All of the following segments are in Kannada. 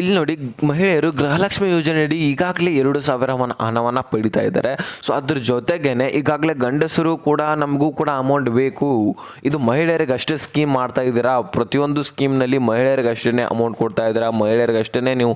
ಇಲ್ಲಿ ನೋಡಿ, ಮಹಿಳೆಯರು ಗೃಹಲಕ್ಷ್ಮಿ ಯೋಜನೆಯಡಿ ಈಗಾಗಲೇ ಎರಡು ಸಾವಿರ ಹಣವನ್ನು ಪಡಿತಾ ಇದ್ದಾರೆ. ಸೊ ಅದ್ರ ಜೊತೆಗೇನೆ ಈಗಾಗಲೇ ಗಂಡಸರು ಕೂಡ ನಮಗೂ ಕೂಡ ಅಮೌಂಟ್ ಬೇಕು. ಇದು ಮಹಿಳೆಯರಿಗೆ ಅಷ್ಟೇ ಸ್ಕೀಮ್ ಮಾಡ್ತಾ ಇದ್ದೀರಾ? ಪ್ರತಿಯೊಂದು ಸ್ಕೀಮ್ನಲ್ಲಿ ಮಹಿಳೆಯರಿಗೆ ಅಷ್ಟೇ ಅಮೌಂಟ್ ಕೊಡ್ತಾ ಇದ್ದೀರಾ? ಮಹಿಳೆಯರಿಗೆ ಅಷ್ಟೇ ನೀವು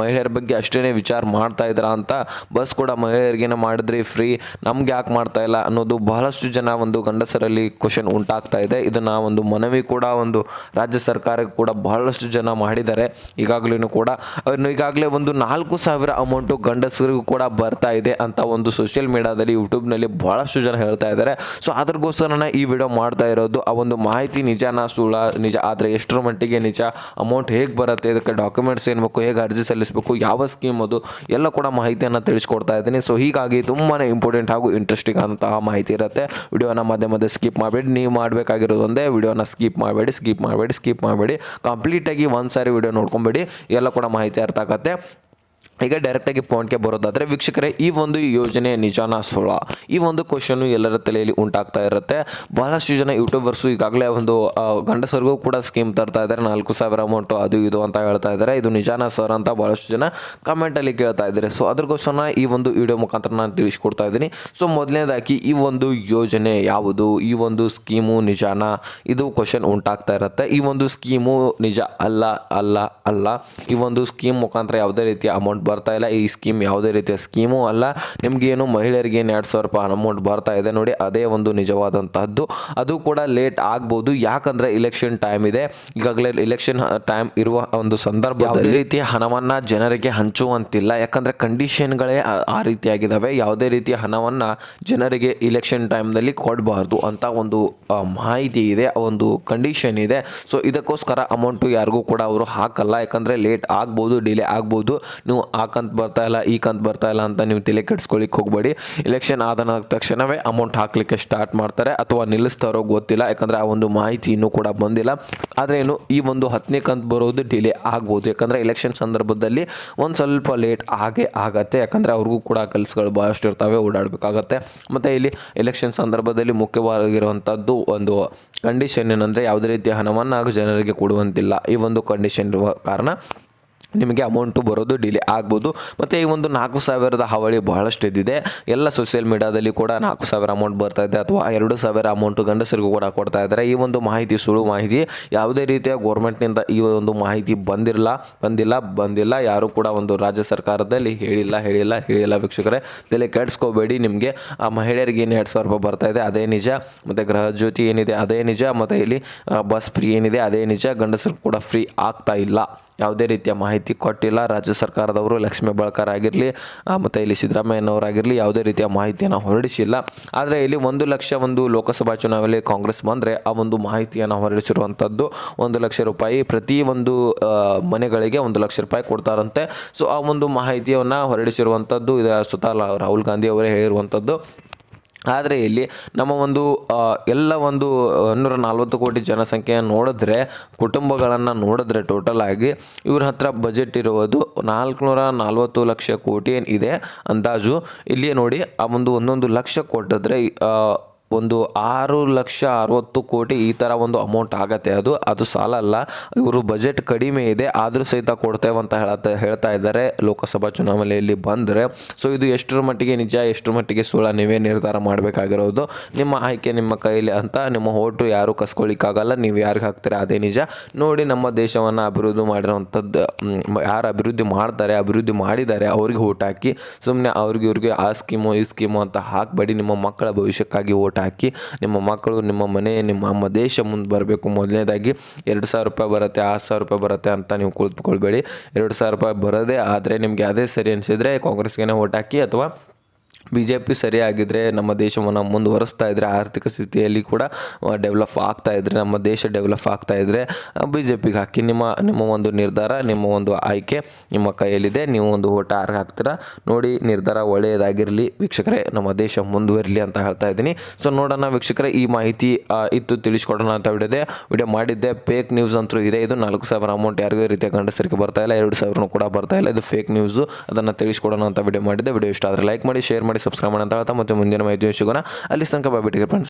ಮಹಿಳೆಯರ ಬಗ್ಗೆ ಅಷ್ಟೇ ವಿಚಾರ ಮಾಡ್ತಾ ಇದ್ದೀರಾ ಅಂತ ಬಸ್ ಕೂಡ ಮಹಿಳೆಯರಿಗೇನೋ ಮಾಡಿದ್ರಿ ಫ್ರೀ ನಮ್ಗೆ ಯಾಕೆ ಮಾಡ್ತಾ ಇಲ್ಲ ಅನ್ನೋದು ಬಹಳಷ್ಟು ಜನ ಒಂದು ಗಂಡಸರಲ್ಲಿ ಕ್ವಶನ್ ಉಂಟಾಗ್ತಾ ಇದೆ. ಇದನ್ನ ಒಂದು ಮನವಿ ಕೂಡ ಒಂದು ರಾಜ್ಯ ಸರ್ಕಾರಕ್ಕೆ ಕೂಡ ಬಹಳಷ್ಟು ಜನ ಮಾಡಿದ್ದಾರೆ. ಈಗಾಗಲೂ ಕೂಡ ಅವ್ರನ್ನ ಈಗಾಗಲೇ ಒಂದು ನಾಲ್ಕು ಸಾವಿರ ಅಮೌಂಟು ಗಂಡಸರಿಗೂ ಕೂಡ ಬರ್ತಾ ಇದೆ ಅಂತ ಒಂದು ಸೋಷಿಯಲ್ ಮೀಡಿಯಾದಲ್ಲಿ ಯೂಟ್ಯೂಬ್ನಲ್ಲಿ ಭಾಳಷ್ಟು ಜನ ಹೇಳ್ತಾ ಇದ್ದಾರೆ. ಸೊ ಅದ್ರಗೋಸ್ಕರ ಈ ವಿಡಿಯೋ ಮಾಡ್ತಾ ಇರೋದು. ಆ ಒಂದು ಮಾಹಿತಿ ನಿಜಾನ ಸುಳ್ಳ, ನಿಜ, ಆದರೆ ಎಷ್ಟರ ಮಟ್ಟಿಗೆ ನಿಜ ಅಮೌಂಟ್ ಹೇಗೆ ಬರುತ್ತೆ, ಇದಕ್ಕೆ ಡಾಕ್ಯುಮೆಂಟ್ಸ್ ಏನು ಬೇಕು, ಹೇಗೆ ಅರ್ಜಿ ಸಲ್ಲಿಸಬೇಕು, ಯಾವ ಸ್ಕೀಮ್ ಅದು, ಎಲ್ಲ ಕೂಡ ಮಾಹಿತಿಯನ್ನು ತಿಳಿಸ್ಕೊಡ್ತಾ ಇದ್ದೀನಿ. ಸೊ ಹೀಗಾಗಿ ತುಂಬಾ ಇಂಪಾರ್ಟೆಂಟ್ ಹಾಗೂ ಇಂಟ್ರೆಸ್ಟಿಂಗ್ ಅಂತಹ ಮಾಹಿತಿ ಇರುತ್ತೆ. ವಿಡಿಯೋನ ಮಧ್ಯೆ ಮಧ್ಯೆ ಸ್ಕಿಪ್ ಮಾಡಬೇಡಿ. ನೀವು ಮಾಡಬೇಕಾಗಿರೋದು ಒಂದೇ, ವಿಡಿಯೋನ ಸ್ಕಿಪ್ ಮಾಡಬೇಡಿ ಸ್ಕಿಪ್ ಮಾಡಬೇಡಿ ಸ್ಕಿಪ್ ಮಾಡಬೇಡಿ. ಕಂಪ್ಲೀಟಾಗಿ ಒಂದು ಸಾರಿ ವಿಡಿಯೋ ನೋಡ್ಕೊಂಬೇಡಿ. ಎಲ್ಲ ಕೂಡ ಮಾಹಿತಿ ಅರ್ಥ ಆಗತ್ತೆ. ಈಗ ಡೈರೆಕ್ಟಾಗಿ ಪಾಯಿಂಟ್ಗೆ ಬರೋದಾದರೆ ವೀಕ್ಷಕರೇ, ಈ ಒಂದು ಯೋಜನೆ ನಿಜಾನ ಸುಳ್ಳ. ಈ ಒಂದು ಕ್ವಶನು ಎಲ್ಲರ ತಲೆಯಲ್ಲಿ ಉಂಟಾಗ್ತಾ ಇರುತ್ತೆ. ಬಹಳಷ್ಟು ಜನ ಯೂಟ್ಯೂಬರ್ಸು ಈಗಾಗಲೇ ಒಂದು ಗಂಡಸರಿಗೂ ಕೂಡ ಸ್ಕೀಮ್ ತರ್ತಾ ಇದ್ದಾರೆ. ನಾಲ್ಕು ಸಾವಿರ ಅಮೌಂಟು ಅದು ಇದು ಅಂತ ಹೇಳ್ತಾ ಇದ್ದಾರೆ. ಇದು ನಿಜಾನ ಸರ್ ಅಂತ ಬಹಳಷ್ಟು ಜನ ಕಮೆಂಟಲ್ಲಿ ಕೇಳ್ತಾ ಇದ್ದಾರೆ. ಸೊ ಅದ್ರಗೋಸ್ಕರ ಈ ಒಂದು ವಿಡಿಯೋ ಮುಖಾಂತರ ನಾನು ತಿಳಿಸ್ಕೊಡ್ತಾ ಇದ್ದೀನಿ. ಸೊ ಮೊದಲನೇದಾಗಿ ಈ ಒಂದು ಯೋಜನೆ ಯಾವುದು? ಈ ಒಂದು ಸ್ಕೀಮು ನಿಜಾನ? ಇದು ಕ್ವಶನ್ ಉಂಟಾಗ್ತಾ ಇರುತ್ತೆ. ಈ ಒಂದು ಸ್ಕೀಮು ನಿಜ ಅಲ್ಲ ಅಲ್ಲ ಅಲ್ಲ. ಈ ಒಂದು ಸ್ಕೀಮ್ ಮುಖಾಂತರ ಯಾವುದೇ ರೀತಿಯ ಅಮೌಂಟ್ ಬರ್ತಾ ಇಲ್ಲ. ಈ ಸ್ಕೀಮ್ ಯಾವುದೇ ರೀತಿಯ ಸ್ಕೀಮು ಅಲ್ಲ. ನಿಮಗೇನು ಮಹಿಳೆಯರಿಗೆ ಏನು ಎರಡು ಸಾವಿರ ರೂಪಾಯಿ ಅಮೌಂಟ್ ಬರ್ತಾ ಇದೆ ನೋಡಿ. ಅದೇ ಒಂದು ನಿಜವಾದಂತಹದ್ದು. ಅದು ಕೂಡ ಲೇಟ್ ಆಗ್ಬೋದು. ಯಾಕಂದ್ರೆ ಇಲೆಕ್ಷನ್ ಟೈಮ್ ಇದೆ. ಈಗಾಗಲೇ ಇಲೆಕ್ಷನ್ ಟೈಮ್ ಇರುವ ಒಂದು ಸಂದರ್ಭ ಯಾವುದೇ ರೀತಿಯ ಹಣವನ್ನ ಜನರಿಗೆ ಹಂಚುವಂತಿಲ್ಲ. ಯಾಕಂದ್ರೆ ಕಂಡೀಷನ್ಗಳೇ ಆ- ರೀತಿಯಾಗಿದ್ದಾವೆ ಯಾವುದೇ ರೀತಿಯ ಹಣವನ್ನ ಜನರಿಗೆ ಇಲೆಕ್ಷನ್ ಟೈಮ್ನಲ್ಲಿ ಕೊಡಬಾರ್ದು ಅಂತ ಒಂದು ಮಾಹಿತಿ ಇದೆ. ಒಂದು ಕಂಡೀಷನ್ ಇದೆ. ಸೊ ಇದಕ್ಕೋಸ್ಕರ ಅಮೌಂಟು ಯಾರಿಗೂ ಕೂಡ ಅವರು ಹಾಕಲ್ಲ. ಯಾಕಂದ್ರೆ ಲೇಟ್ ಆಗ್ಬೋದು ಡಿಲೇ ಆಗ್ಬೋದು. ನೀವು ಆ ಕಂತು ಬರ್ತಾ ಇಲ್ಲ, ಈ ಕಂತು ಬರ್ತಾ ಇಲ್ಲ ಅಂತ ನೀವು ತಲೆ ಕೆಡಿಸ್ಕೊಳ್ಳಿಕ್ಕೆ ಹೋಗಬೇಡಿ. ಎಲೆಕ್ಷನ್ ಆದ ತಕ್ಷಣವೇ ಅಮೌಂಟ್ ಹಾಕಲಿಕ್ಕೆ ಸ್ಟಾರ್ಟ್ ಮಾಡ್ತಾರೆ ಅಥವಾ ನಿಲ್ಲಿಸ್ತಾರೋ ಗೊತ್ತಿಲ್ಲ, ಯಾಕಂದ್ರೆ ಆ ಒಂದು ಮಾಹಿತಿ ಇನ್ನೂ ಕೂಡ ಬಂದಿಲ್ಲ. ಆದರೆ ಏನು, ಈ ಒಂದು ಹತ್ತನೇ ಕಂತು ಬರೋದು ಡಿಲೇ ಆಗ್ಬೋದು. ಯಾಕಂದ್ರೆ ಎಲೆಕ್ಷನ್ ಸಂದರ್ಭದಲ್ಲಿ ಒಂದು ಸ್ವಲ್ಪ ಲೇಟ್ ಆಗೇ ಆಗತ್ತೆ. ಯಾಕಂದ್ರೆ ಅವ್ರಿಗೂ ಕೂಡ ಕೆಲಸಗಳು ಭಾಳಷ್ಟು ಇರ್ತವೆ, ಓಡಾಡಬೇಕಾಗತ್ತೆ. ಮತ್ತು ಇಲ್ಲಿ ಎಲೆಕ್ಷನ್ ಸಂದರ್ಭದಲ್ಲಿ ಮುಖ್ಯವಾಗಿರುವಂಥದ್ದು ಒಂದು ಕಂಡೀಷನ್ ಏನಂದರೆ ಯಾವುದೇ ರೀತಿಯ ಹಣವನ್ನು ಜನರಿಗೆ ಕೊಡುವಂತಿಲ್ಲ. ಈ ಒಂದು ಕಂಡೀಷನ್ ಇರುವ ಕಾರಣ ನಿಮಗೆ ಅಮೌಂಟು ಬರೋದು ಡಿಲೇ ಆಗ್ಬೋದು. ಮತ್ತು ಈ ಒಂದು ನಾಲ್ಕು ಸಾವಿರದ ಹಾವಳಿ ಬಹಳಷ್ಟು ಇದ್ದಿದೆ. ಎಲ್ಲ ಸೋಷಿಯಲ್ ಮೀಡಿಯಾದಲ್ಲಿ ಕೂಡ ನಾಲ್ಕು ಸಾವಿರ ಅಮೌಂಟ್ ಬರ್ತಾ ಇದೆ ಅಥವಾ ಎರಡು ಸಾವಿರ ಅಮೌಂಟು ಗಂಡಸರಿಗೂ ಕೂಡ ಕೊಡ್ತಾ ಇದ್ದಾರೆ. ಈ ಒಂದು ಮಾಹಿತಿ ಸುಳ್ಳು ಮಾಹಿತಿ. ಯಾವುದೇ ರೀತಿಯ ಗೋರ್ಮೆಂಟ್ನಿಂದ ಈ ಒಂದು ಮಾಹಿತಿ ಬಂದಿರಲ್ಲ ಬಂದಿಲ್ಲ. ಬಂದಿಲ್ಲ. ಯಾರೂ ಕೂಡ ಒಂದು ರಾಜ್ಯ ಸರ್ಕಾರದಲ್ಲಿ ಹೇಳಿಲ್ಲ ಹೇಳಿಲ್ಲ ಹೇಳಿಲ್ಲ ವೀಕ್ಷಕರೇ. ತಲೆ ಕೆಡಿಸ್ಕೋಬೇಡಿ ನಿಮಗೆ. ಆ ಮಹಿಳೆಯರಿಗೆ ಏನು ಎರಡು ಸಾವಿರ ರೂಪಾಯಿ ಬರ್ತಾ ಇದೆ. ಅದೇ ನಿಜ. ಮತ್ತು ಗೃಹ ಜ್ಯೋತಿ ಏನಿದೆ? ಅದೇ ನಿಜ. ಮತ್ತು ಇಲ್ಲಿ ಬಸ್ ಫ್ರೀ ಏನಿದೆ? ಅದೇ ನಿಜ. ಗಂಡಸರು ಕೂಡ ಫ್ರೀ ಆಗ್ತಾ ಇಲ್ಲ. ಯಾವುದೇ ರೀತಿಯ ಮಾಹಿತಿ ಕೊಟ್ಟಿಲ್ಲ. ರಾಜ್ಯ ಸರ್ಕಾರದವರು ಲಕ್ಷ್ಮೀ ಬಳಕರ್ ಆಗಿರಲಿ ಮತ್ತು ಇಲ್ಲಿ ಸಿದ್ದರಾಮಯ್ಯನವರಾಗಿರಲಿ ಯಾವುದೇ ರೀತಿಯ ಮಾಹಿತಿಯನ್ನು ಹೊರಡಿಸಿಲ್ಲ. ಆದರೆ ಇಲ್ಲಿ ಒಂದು ಲಕ್ಷ ಒಂದು ಲೋಕಸಭಾ ಚುನಾವಣೆಯಲ್ಲಿ ಕಾಂಗ್ರೆಸ್ ಬಂದರೆ ಆ ಒಂದು ಮಾಹಿತಿಯನ್ನು ಹೊರಡಿಸಿರುವಂಥದ್ದು ಒಂದು ಲಕ್ಷ ರೂಪಾಯಿ ಪ್ರತಿ ಒಂದು ಮನೆಗಳಿಗೆ ಒಂದು ಲಕ್ಷ ರೂಪಾಯಿ ಕೊಡ್ತಾರಂತೆ. ಸೊ ಆ ಒಂದು ಮಾಹಿತಿಯನ್ನು ಹೊರಡಿಸಿರುವಂಥದ್ದು ಇದು ಸುತ್ತ ರಾಹುಲ್ ಗಾಂಧಿ ಅವರೇ ಹೇಳಿರುವಂಥದ್ದು ಆದರೆ ಇಲ್ಲಿ ನಮ್ಮ ಒಂದು ಎಲ್ಲ ಒಂದು ಇನ್ನೂರ ನಲ್ವತ್ತು ಕೋಟಿ ಜನಸಂಖ್ಯೆಯನ್ನು ನೋಡಿದ್ರೆ, ಕುಟುಂಬಗಳನ್ನು ನೋಡಿದ್ರೆ ಟೋಟಲ್ ಆಗಿ ಇವ್ರ ಹತ್ರ ಬಜೆಟ್ ಇರುವುದು ನಾಲ್ಕುನೂರ ನಲ್ವತ್ತು ಲಕ್ಷ ಕೋಟಿ ಇದೆ ಅಂದಾಜು. ಇಲ್ಲಿ ನೋಡಿ, ಆ ಒಂದು ಒಂದೊಂದು ಲಕ್ಷ ಕೊಟ್ಟಿದ್ರೆ ಒಂದು ಆರು ಲಕ್ಷ ಅರವತ್ತು ಕೋಟಿ ಈ ಥರ ಒಂದು ಅಮೌಂಟ್ ಆಗತ್ತೆ. ಅದು ಅದು ಸಾಲ ಅಲ್ಲ. ಇವರು ಬಜೆಟ್ ಕಡಿಮೆ ಇದೆ. ಆದರೂ ಸಹಿತ ಕೊಡ್ತೇವೆ ಅಂತ ಹೇಳತ್ತ, ಹೇಳ್ತಾ ಇದ್ದಾರೆ ಲೋಕಸಭಾ ಚುನಾವಣೆಯಲ್ಲಿ ಬಂದರೆ. ಸೊ ಇದು ಎಷ್ಟರ ಮಟ್ಟಿಗೆ ನಿಜ, ಎಷ್ಟರ ಮಟ್ಟಿಗೆ ಸುಳ್ಳ, ನೀವೇ ನಿರ್ಧಾರ ಮಾಡಬೇಕಾಗಿರೋದು. ನಿಮ್ಮ ಆಯ್ಕೆ ನಿಮ್ಮ ಕೈಲಿ ಅಂತ ನಿಮ್ಮ ಓಟು ಯಾರು ಕಸ್ಕೊಳ್ಳಿಕ್ಕಾಗಲ್ಲ ನೀವು ಯಾರಿಗೆ ಹಾಕ್ತೀರಾ ಅದೇ ನಿಜ. ನೋಡಿ, ನಮ್ಮ ದೇಶವನ್ನು ಅಭಿವೃದ್ಧಿ ಮಾಡಿರೋವಂಥದ್ದು ಯಾರು ಅಭಿವೃದ್ಧಿ ಮಾಡ್ತಾರೆ, ಅಭಿವೃದ್ಧಿ ಮಾಡಿದ್ದಾರೆ, ಅವ್ರಿಗೆ ಓಟ್ ಹಾಕಿ. ಸುಮ್ಮನೆ ಅವ್ರಿಗೆ, ಇವ್ರಿಗೆ ಆ ಸ್ಕೀಮು, ಈ ಸ್ಕೀಮು ಅಂತ ಹಾಕಬೇಡಿ. ನಿಮ್ಮ ಮಕ್ಕಳ ಭವಿಷ್ಯಕ್ಕಾಗಿ ಓಟ್ ಹಾಕಿ, ನಿಮ್ಮ ಮಕ್ಕಳು, ನಿಮ್ಮ ಮನೆ, ನಿಮ್ಮ ನಮ್ಮ ದೇಶ ಮುಂದೆ ಬರಬೇಕು. ಮೊದಲನೇದಾಗಿ, ಎರಡು ಸಾವಿರ ರೂಪಾಯಿ ಬರುತ್ತೆ, ಆರು ಸಾವಿರ ರೂಪಾಯಿ ಬರುತ್ತೆ ಅಂತ ನೀವು ಕುಳಿತುಕೊಳ್ಬೇಡಿ. ಎರಡು ಸಾವಿರ ರೂಪಾಯಿ ಬರೋದೇ ಆದರೆ ನಿಮಗೆ ಅದೇ ಸರಿ ಅನಿಸಿದರೆ ಕಾಂಗ್ರೆಸ್ಗೆ ಓಟ್ ಹಾಕಿ ಅಥವಾ ಬಿ ಜೆ ಪಿ ಸರಿಯಾಗಿದ್ದರೆ ನಮ್ಮ ದೇಶವನ್ನು ಮುಂದುವರಿಸ್ತಾ ಇದ್ದರೆ ಆರ್ಥಿಕ ಸ್ಥಿತಿಯಲ್ಲಿ ಕೂಡ ಡೆವಲಪ್ ಆಗ್ತಾ ಇದ್ದರೆ ನಮ್ಮ ದೇಶ ಡೆವಲಪ್ ಆಗ್ತಾ ಇದ್ದರೆ ಬಿ ಜೆ ಪಿಗೆ ಹಾಕಿ. ನಿಮ್ಮ ನಿಮ್ಮ ಒಂದು ನಿರ್ಧಾರ, ನಿಮ್ಮ ಒಂದು ಆಯ್ಕೆ ನಿಮ್ಮ ಕೈಯಲ್ಲಿದೆ. ನೀವು ಒಂದು ಓಟ ಹಾಕ್ತೀರಾ? ನೋಡಿ, ನಿರ್ಧಾರ ಒಳ್ಳೆಯದಾಗಿರಲಿ. ವೀಕ್ಷಕರೇ, ನಮ್ಮ ದೇಶ ಮುಂದುವರಿಲಿ ಅಂತ ಹೇಳ್ತಾ ಇದ್ದೀನಿ. ಸೊ ನೋಡೋಣ ವೀಕ್ಷಕರೇ, ಈ ಮಾಹಿತಿ ಇತ್ತು ತಿಳಿಸ್ಕೊಡೋಣ ಅಂತ ವಿಡಿಯೋದೆ. ವಿಡಿಯೋ ಮಾಡಿದ್ದೆ. ಫೇಕ್ ನ್ಯೂಸ್ ಅಂತೂ ಇದೆ ಇದು. ನಾಲ್ಕು ಸಾವಿರ ಅಮೌಂಟ್ ಯಾರಿಗೂ ರೀತಿಯ ಗಂಡಸರಿಗೆ ಬರ್ತಾ ಇಲ್ಲ. ಎರಡು ಸಾವಿರನೂ ಕೂಡ ಬರ್ತಾ ಇಲ್ಲ. ಇದು ಫೇಕ್ ನ್ಯೂಸು ಅದನ್ನು ತಿಳಿಸ್ಕೊಡೋಣ ಅಂತ ವಿಡಿಯೋ ಮಾಡಿದ್ದೆ. ವಿಡಿಯೋ ಇಷ್ಟ ಆದರೆ ಲೈಕ್ ಮಾಡಿ ಶೇರ್ ಮಾಡಿ. ಸಬ್ಸ್ಕ್ರೈಬ್ ಮಾಡಿ ಅಂತ ಹೇಳ್ತಾ ಮತ್ತೆ ಮುಂದಿನ ಮಾಹಿತಿ ಸಿಗೋಣ ಅಲ್ಲಿ ತನಕ ಬಾಬಿಟ್ಟಿಗೆ ಫ್ರೆಂಡ್ಸ್